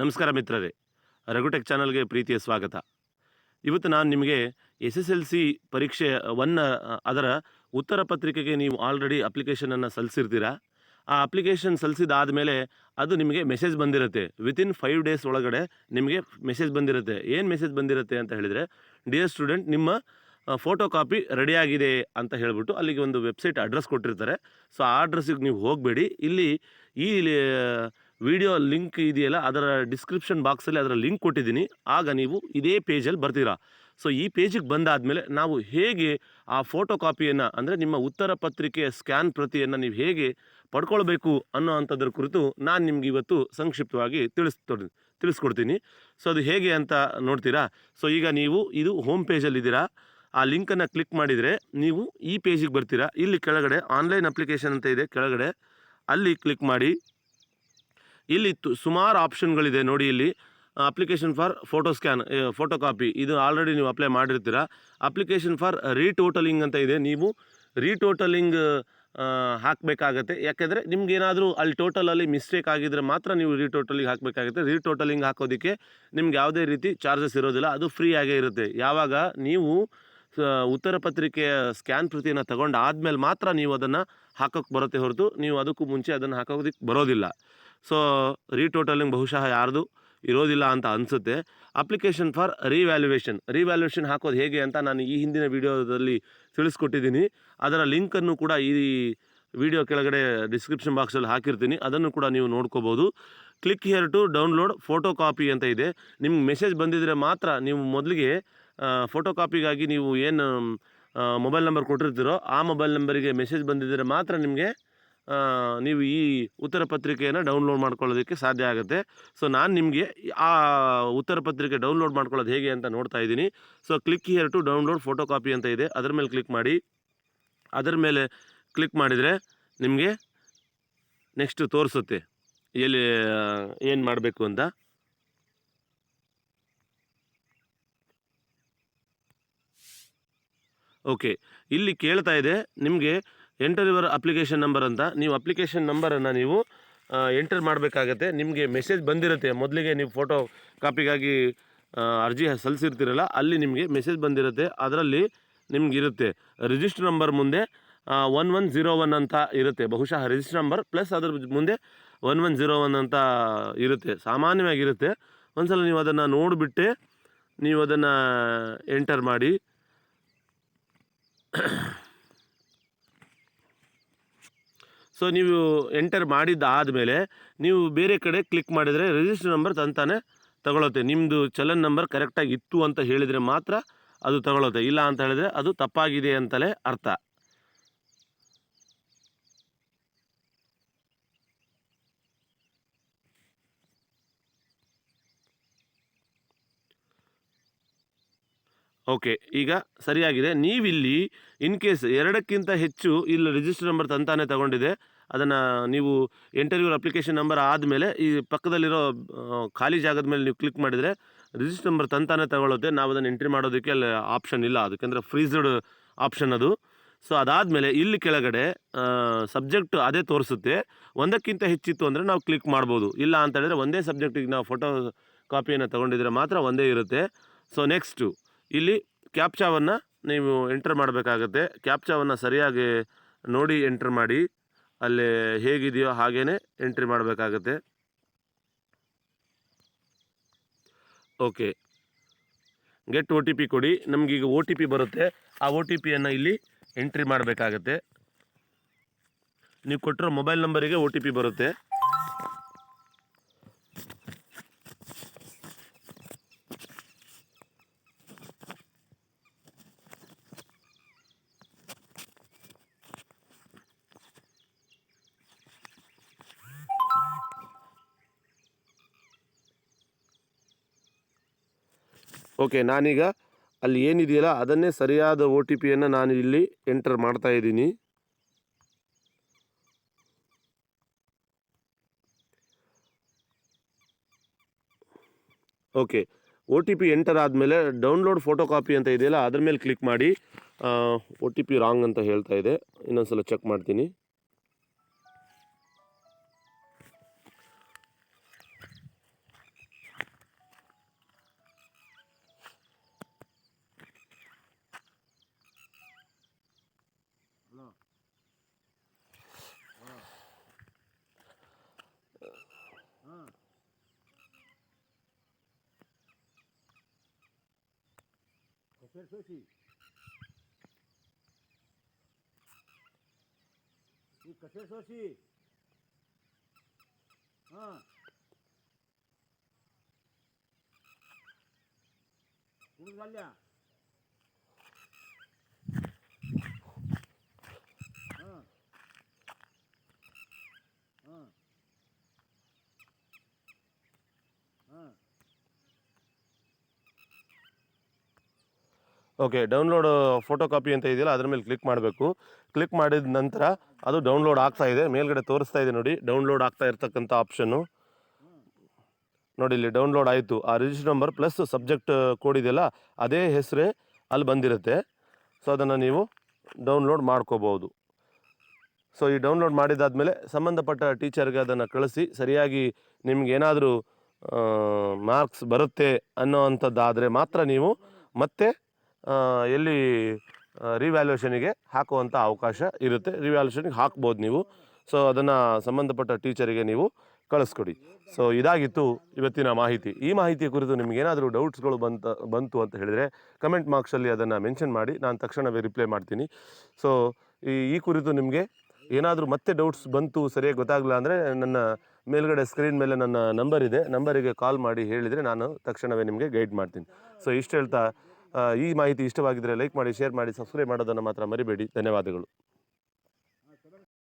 ನಮಸ್ಕಾರ ಮಿತ್ರರೇ. ರಘುಟೆಕ್ ಚಾನಲ್ಗೆ ಪ್ರೀತಿಯ ಸ್ವಾಗತ. ಇವತ್ತು ನಾನು ನಿಮಗೆ ಎಸ್ ಎಸ್ ಎಲ್ ಸಿ ಪರೀಕ್ಷೆ ಒನ್ನ ಅದರ ಉತ್ತರ ಪತ್ರಿಕೆಗೆ ನೀವು ಆಲ್ರೆಡಿ ಅಪ್ಲಿಕೇಶನನ್ನು ಸಲ್ಲಿಸಿರ್ತೀರಾ ಆ ಅಪ್ಲಿಕೇಶನ್ ಸಲ್ಲಿಸಿದಾದ ಮೇಲೆ ಅದು ನಿಮಗೆ ಮೆಸೇಜ್ ಬಂದಿರುತ್ತೆ. ವಿತಿನ್ ಫೈವ್ ಡೇಸ್ ಒಳಗಡೆ ನಿಮಗೆ ಮೆಸೇಜ್ ಬಂದಿರುತ್ತೆ. ಏನು ಮೆಸೇಜ್ ಬಂದಿರುತ್ತೆ ಅಂತ ಹೇಳಿದರೆ ಡಿಯರ್ ಸ್ಟೂಡೆಂಟ್ ನಿಮ್ಮ ಫೋಟೋ ಕಾಪಿ ರೆಡಿಯಾಗಿದೆ ಅಂತ ಹೇಳಿಬಿಟ್ಟು ಅಲ್ಲಿಗೆ ಒಂದು ವೆಬ್ಸೈಟ್ ಅಡ್ರೆಸ್ ಕೊಟ್ಟಿರ್ತಾರೆ. ಸೊ ಆ ಅಡ್ರೆಸ್ಸಿಗೆ ನೀವು ಹೋಗಬೇಡಿ. ಇಲ್ಲಿ ಈ ವಿಡಿಯೋ ಲಿಂಕ್ ಇದೆಯಲ್ಲ, ಅದರ ಡಿಸ್ಕ್ರಿಪ್ಷನ್ ಬಾಕ್ಸಲ್ಲಿ ಅದರ ಲಿಂಕ್ ಕೊಟ್ಟಿದ್ದೀನಿ. ಆಗ ನೀವು ಇದೇ ಪೇಜಲ್ಲಿ ಬರ್ತೀರಾ. ಸೊ ಈ ಪೇಜಿಗೆ ಬಂದಾದಮೇಲೆ ನಾವು ಹೇಗೆ ಆ ಫೋಟೋ ಕಾಪಿಯನ್ನು ಅಂದರೆ ನಿಮ್ಮ ಉತ್ತರ ಪತ್ರಿಕೆಯ ಸ್ಕ್ಯಾನ್ ಪ್ರತಿಯನ್ನು ನೀವು ಹೇಗೆ ಪಡ್ಕೊಳ್ಬೇಕು ಅನ್ನೋ ಅಂಥದ್ರ ಕುರಿತು ನಾನು ನಿಮ್ಗೆ ಇವತ್ತು ಸಂಕ್ಷಿಪ್ತವಾಗಿ ತಿಳಿಸ್ಕೊಡ್ ತಿಳಿಸ್ಕೊಡ್ತೀನಿ. ಸೊ ಅದು ಹೇಗೆ ಅಂತ ನೋಡ್ತೀರಾ? ಸೊ ಈಗ ನೀವು ಇದು ಹೋಮ್ ಪೇಜಲ್ಲಿದ್ದೀರಾ ಆ ಲಿಂಕನ್ನು ಕ್ಲಿಕ್ ಮಾಡಿದರೆ ನೀವು ಈ ಪೇಜಿಗೆ ಬರ್ತೀರಾ. ಇಲ್ಲಿ ಕೆಳಗಡೆ ಆನ್ಲೈನ್ ಅಪ್ಲಿಕೇಶನ್ ಅಂತ ಇದೆ ಕೆಳಗಡೆ. ಅಲ್ಲಿ ಕ್ಲಿಕ್ ಮಾಡಿ. ಇಲ್ಲಿ ಸುಮಾರು ಆಪ್ಷನ್ಗಳಿದೆ ನೋಡಿ ಇಲ್ಲಿ. Application for photo scan photo copy. ಇದು ಆಲ್ರೆಡಿ ನೀವು ಅಪ್ಲೈ ಮಾಡಿರ್ತೀರ. ಅಪ್ಲಿಕೇಶನ್ ಫಾರ್ ರೀಟೋಟಲಿಂಗ್ ಅಂತ ಇದೆ. ನೀವು ರೀಟೋಟಲಿಂಗ್ ಹಾಕಬೇಕಾಗತ್ತೆ. ಯಾಕೆಂದರೆ ನಿಮ್ಗೇನಾದರೂ ಅಲ್ಲಿ ಟೋಟಲಲ್ಲಿ ಮಿಸ್ಟೇಕ್ ಆಗಿದ್ರೆ ಮಾತ್ರ ನೀವು ರೀಟೋಟಲಿಂಗ್ ಹಾಕಬೇಕಾಗುತ್ತೆ. ರೀಟೋಟಲಿಂಗ್ ಹಾಕೋದಕ್ಕೆ ನಿಮ್ಗೆ ಯಾವುದೇ ರೀತಿ ಚಾರ್ಜಸ್ ಇರೋದಿಲ್ಲ. ಅದು ಫ್ರೀ ಆಗೇ ಇರುತ್ತೆ. ಯಾವಾಗ ನೀವು ಉತ್ತರ ಪತ್ರಿಕೆಯ ಸ್ಕ್ಯಾನ್ ಪ್ರತಿಯನ್ನು ತಗೊಂಡು ಆದಮೇಲೆ ಮಾತ್ರ ನೀವು ಅದನ್ನು ಹಾಕೋಕ್ಕೆ ಬರುತ್ತೆ ಹೊರತು ನೀವು ಅದಕ್ಕೂ ಮುಂಚೆ ಅದನ್ನು ಹಾಕೋದಕ್ಕೆ ಬರೋದಿಲ್ಲ. ಸೊ ರೀಟೋಟಲಿಂಗ್ ಬಹುಶಃ ಯಾರ್ದು ಇರೋದಿಲ್ಲ ಅಂತ ಅನಿಸುತ್ತೆ. ಅಪ್ಲಿಕೇಶನ್ ಫಾರ್ ರೀವ್ಯಾಲ್ಯೂಯೇಷನ್ ರಿವ್ಯಾಲ್ಯೂಯೇಷನ್ ಹಾಕೋದು ಹೇಗೆ ಅಂತ ನಾನು ಈ ಹಿಂದಿನ ವಿಡಿಯೋದಲ್ಲಿ ತಿಳಿಸ್ಕೊಟ್ಟಿದ್ದೀನಿ. ಅದರ ಲಿಂಕನ್ನು ಕೂಡ ಈ ವಿಡಿಯೋ ಕೆಳಗಡೆ ಡಿಸ್ಕ್ರಿಪ್ಷನ್ ಬಾಕ್ಸಲ್ಲಿ ಹಾಕಿರ್ತೀನಿ. ಅದನ್ನು ಕೂಡ ನೀವು ನೋಡ್ಕೋಬೋದು. Click here to download photo copy ಅಂತ ಇದೆ. ನಿಮ್ಗೆ ಮೆಸೇಜ್ ಬಂದಿದ್ದರೆ ಮಾತ್ರ ನೀವು ಮೊದಲಿಗೆ ಫೋಟೋ ಕಾಪಿಗಾಗಿ ನೀವು ಏನು ಮೊಬೈಲ್ ನಂಬರ್ ಕೊಟ್ಟಿರ್ತೀರೋ ಆ ಮೊಬೈಲ್ ನಂಬರಿಗೆ ಮೆಸೇಜ್ ಬಂದಿದ್ದರೆ ಮಾತ್ರ ನಿಮಗೆ ನೀವು ಈ ಉತ್ತರ ಪತ್ರಿಕೆಯನ್ನು ಡೌನ್ಲೋಡ್ ಮಾಡ್ಕೊಳ್ಳೋದಕ್ಕೆ ಸಾಧ್ಯ ಆಗುತ್ತೆ. ಸೊ ನಾನು ನಿಮಗೆ ಆ ಉತ್ತರ ಪತ್ರಿಕೆ ಡೌನ್ಲೋಡ್ ಮಾಡ್ಕೊಳ್ಳೋದು ಹೇಗೆ ಅಂತ ನೋಡ್ತಾ ಇದ್ದೀನಿ. So click here to download photo copy ಅಂತ ಇದೆ. ಅದರ ಮೇಲೆ ಕ್ಲಿಕ್ ಮಾಡಿ. ಅದರ ಮೇಲೆ ಕ್ಲಿಕ್ ಮಾಡಿದರೆ ನಿಮಗೆ ನೆಕ್ಸ್ಟ್ ತೋರಿಸುತ್ತೆ. ಎಲ್ಲಿ ಏನು ಮಾಡಬೇಕು ಅಂತ. ಓಕೆ ಇಲ್ಲಿ ಕೇಳ್ತಾ ಇದೆ, ನಿಮಗೆ ಎಂಟರ್ ಅಪ್ಲಿಕೇಶನ್ ನಂಬರ್ ಅಂತ. ನೀವು ಅಪ್ಲಿಕೇಶನ್ ನಂಬರನ್ನು ನೀವು ಎಂಟರ್ ಮಾಡಬೇಕಾಗತ್ತೆ. ನಿಮಗೆ ಮೆಸೇಜ್ ಬಂದಿರುತ್ತೆ. ಮೊದಲಿಗೆ ನೀವು ಫೋಟೋ ಕಾಪಿಗಾಗಿ ಅರ್ಜಿ ಸಲ್ಲಿಸಿರ್ತೀರಲ್ಲ, ಅಲ್ಲಿ ನಿಮಗೆ ಮೆಸೇಜ್ ಬಂದಿರುತ್ತೆ. ಅದರಲ್ಲಿ ನಿಮ್ಗೆ ಇರುತ್ತೆ ರಿಜಿಸ್ಟರ್ ನಂಬರ್ ಮುಂದೆ ಒನ್ ಒನ್ ಜೀರೋ ಒನ್ ಅಂತ ಇರುತ್ತೆ. ಬಹುಶಃ ರಿಜಿಸ್ಟರ್ ನಂಬರ್ ಪ್ಲಸ್ ಅದ್ರ ಮುಂದೆ ಒನ್ ಒನ್ ಜೀರೋ ಒನ್ ಅಂತ ಇರುತ್ತೆ. ಸಾಮಾನ್ಯವಾಗಿರುತ್ತೆ ಒಂದು ಸಲ ನೀವು ಅದನ್ನು ನೋಡಿಬಿಟ್ಟೆ, ನೀವು ಅದನ್ನು ಎಂಟರ್ ಮಾಡಿ. ಸೊ ನೀವು ಎಂಟರ್ ಮಾಡಿದ್ದಾದಮೇಲೆ ನೀವು ಬೇರೆ ಕಡೆ ಕ್ಲಿಕ್ ಮಾಡಿದರೆ ರಿಜಿಸ್ಟರ್ ನಂಬರ್ ತಂತಾನೆ ತಗೊಳುತ್ತೆ. ನಿಮ್ಮದು ಚಲನ್ ನಂಬರ್ ಕರೆಕ್ಟಾಗಿ ಇತ್ತು ಅಂತ ಹೇಳಿದರೆ ಮಾತ್ರ ಅದು ತಗೊಳುತ್ತೆ. ಇಲ್ಲ ಅಂತ ಹೇಳಿದರೆ ಅದು ತಪ್ಪಾಗಿದೆ ಅಂತಲೇ ಅರ್ಥ. ಓಕೆ, ಈಗ ಸರಿಯಾಗಿದೆ. ನೀವಿಲ್ಲಿ ಇನ್ ಕೇಸ್ ಎರಡಕ್ಕಿಂತ ಹೆಚ್ಚು ಇಲ್ಲಿ ರಿಜಿಸ್ಟರ್ ನಂಬರ್ ತಂತಾನೆ ತಗೊಂಡಿದೆ. ಅದನ್ನು ನೀವು ಇಂಟರ್ವ್ಯೂ ಅಪ್ಲಿಕೇಶನ್ ನಂಬರ್ ಆದಮೇಲೆ ಈ ಪಕ್ಕದಲ್ಲಿರೋ ಖಾಲಿ ಜಾಗದ ಮೇಲೆ ನೀವು ಕ್ಲಿಕ್ ಮಾಡಿದರೆ ರಿಜಿಸ್ಟರ್ ನಂಬರ್ ತಂತಾನೆ ತಗೊಳ್ಳುತ್ತೆ ನಾವು ಅದನ್ನು ಎಂಟ್ರಿ ಮಾಡೋದಕ್ಕೆ ಅಲ್ಲಿ ಆಪ್ಷನ್ ಇಲ್ಲ. ಅದಕ್ಕೆಂದರೆ ಫ್ರೀಸ್ಡ್ ಆಪ್ಷನ್ ಅದು. ಸೊ ಅದಾದಮೇಲೆ ಇಲ್ಲಿ ಕೆಳಗಡೆ ಸಬ್ಜೆಕ್ಟ್ ಅದೇ ತೋರಿಸುತ್ತೆ. ಒಂದಕ್ಕಿಂತ ಹೆಚ್ಚಿತ್ತು ಅಂದರೆ ನಾವು ಕ್ಲಿಕ್ ಮಾಡ್ಬೋದು. ಇಲ್ಲ ಅಂತ ಹೇಳಿದ್ರೆ ಒಂದೇ ಸಬ್ಜೆಕ್ಟಿಗೆ ನಾವು ಫೋಟೋ ಕಾಪಿಯನ್ನು ತಗೊಂಡಿದ್ರೆ ಮಾತ್ರ ಒಂದೇ ಇರುತ್ತೆ. ಸೊ ನೆಕ್ಸ್ಟು ಇಲ್ಲಿ ಕ್ಯಾಪ್ಚಾವನ್ನು ನೀವು ಎಂಟರ್ ಮಾಡಬೇಕಾಗತ್ತೆ. ಕ್ಯಾಪ್ಚಾವನ್ನು ಸರಿಯಾಗಿ ನೋಡಿ ಎಂಟ್ರ್ ಮಾಡಿ. ಅಲ್ಲಿ ಹೇಗಿದೆಯೋ ಹಾಗೇ ಎಂಟ್ರಿ ಮಾಡಬೇಕಾಗತ್ತೆ. Okay. Get O T P ಕೊಡಿ. ನಮಗೀಗ ಒ ಟಿ ಪಿ ಬರುತ್ತೆ. ಆ ಒ ಟಿ ಪಿಯನ್ನು ಇಲ್ಲಿ ಎಂಟ್ರಿ ಮಾಡಬೇಕಾಗತ್ತೆ. ನೀವು ಕೊಟ್ಟಿರೋ ಮೊಬೈಲ್ ನಂಬರಿಗೆ ಒ ಟಿ ಪಿ ಬರುತ್ತೆ. ಓಕೆ ನಾನೀಗ ಅಲ್ಲಿ ಏನಿದೆಯಲ್ಲ ಅದನ್ನೇ ಸರಿಯಾದ ಓ ಟಿ ಪಿಯನ್ನು ನಾನು ಇಲ್ಲಿ ಎಂಟರ್ ಮಾಡ್ತಾ ಇದ್ದೀನಿ. Okay O T P enter ಆದಮೇಲೆ ಡೌನ್ಲೋಡ್ ಫೋಟೋ ಕಾಪಿ ಅಂತ ಇದೆಯಲ್ಲ ಅದ್ರ ಮೇಲೆ ಕ್ಲಿಕ್ ಮಾಡಿ ಒ ಟಿ ಪಿ ರಾಂಗ್ ಅಂತ ಹೇಳ್ತಾ ಇದೆ. ಇನ್ನೊಂದ್ಸಲ ಚೆಕ್ ಮಾಡ್ತೀನಿ. અઢારસો થી એ કઠેરસો થી હા કોણ ચાલ્યા ಓಕೆ ಡೌನ್ಲೋಡ್ ಫೋಟೋ ಕಾಪಿ ಅಂತ ಇದೆಯಲ್ಲ, ಅದ್ರ ಮೇಲೆ ಕ್ಲಿಕ್ ಮಾಡಬೇಕು. ಕ್ಲಿಕ್ ಮಾಡಿದ ನಂತರ ಅದು ಡೌನ್ಲೋಡ್ ಆಗ್ತಾ ಇದೆ. ಮೇಲ್ಗಡೆ ತೋರಿಸ್ತಾ ಇದೆ ನೋಡಿ ಡೌನ್ಲೋಡ್ ಆಗ್ತಾ ಇರ್ತಕ್ಕಂಥ ಆಪ್ಷನ್ನು ನೋಡಿ, ಇಲ್ಲಿ ಡೌನ್ಲೋಡ್ ಆಯಿತು. ಆ register number plus subject code ಇದೆಯಲ್ಲ, ಅದೇ ಹೆಸರೇ ಅಲ್ಲಿ ಬಂದಿರುತ್ತೆ. ಸೊ ಅದನ್ನು ನೀವು ಡೌನ್ಲೋಡ್ ಮಾಡ್ಕೋಬೋದು ಸೊ ಈ ಡೌನ್ಲೋಡ್ ಮಾಡಿದಾದ್ಮೇಲೆ ಸಂಬಂಧಪಟ್ಟ ಟೀಚರ್ಗೆ ಅದನ್ನು ಕಳಿಸಿ, ಸರಿಯಾಗಿ ನಿಮಗೇನಾದರೂ ಮಾರ್ಕ್ಸ್ ಬರುತ್ತೆ ಅನ್ನೋ ಅಂಥದ್ದಾದರೆ ಮಾತ್ರ ನೀವು ಮತ್ತೆ ಎಲ್ಲಿ ರಿವ್ಯಾಲ್ಯೂಷನಿಗೆ ಹಾಕುವಂಥ ಅವಕಾಶ ಇರುತ್ತೆ. ರಿವ್ಯಾಲ್ಯೂಷನಿಗೆ ಹಾಕ್ಬೋದು ನೀವು. ಸೊ ಅದನ್ನು ಸಂಬಂಧಪಟ್ಟ ಟೀಚರಿಗೆ ನೀವು ಕಳಿಸ್ಕೊಡಿ. ಸೊ ಇದಾಗಿತ್ತು ಇವತ್ತಿನ ಮಾಹಿತಿ. ಈ ಮಾಹಿತಿಯ ಕುರಿತು ನಿಮಗೇನಾದರೂ ಡೌಟ್ಸ್ಗಳು ಬಂತ, ಬಂತು ಅಂತ ಹೇಳಿದರೆ ಕಮೆಂಟ್ ಮಾರ್ಕ್ಸಲ್ಲಿ ಅದನ್ನು ಮೆನ್ಷನ್ ಮಾಡಿ. ನಾನು ತಕ್ಷಣವೇ ರಿಪ್ಲೈ ಮಾಡ್ತೀನಿ. ಸೊ ಈ ಈ ಕುರಿತು ನಿಮಗೆ ಏನಾದರೂ ಮತ್ತೆ ಡೌಟ್ಸ್ ಬಂತು, ಸರಿಯಾಗಿ ಗೊತ್ತಾಗಲಿಲ್ಲ ಅಂದರೆ ನನ್ನ ಮೇಲ್ಗಡೆ ಸ್ಕ್ರೀನ್ ಮೇಲೆ ನನ್ನ ನಂಬರ್ ಇದೆ. ನಂಬರಿಗೆ ಕಾಲ್ ಮಾಡಿ ಹೇಳಿದರೆ ನಾನು ತಕ್ಷಣವೇ ನಿಮಗೆ ಗೈಡ್ ಮಾಡ್ತೀನಿ. ಸೊ ಇಷ್ಟು ಹೇಳ್ತಾ ಈ ಮಾಹಿತಿ ಇಷ್ಟವಾಗಿದ್ದರೆ ಲೈಕ್ ಮಾಡಿ ಶೇರ್ ಮಾಡಿ ಸಬ್ಸ್ಕ್ರೈಬ್ ಮಾಡೋದನ್ನು ಮಾತ್ರ ಮರಿಬೇಡಿ. ಧನ್ಯವಾದಗಳು.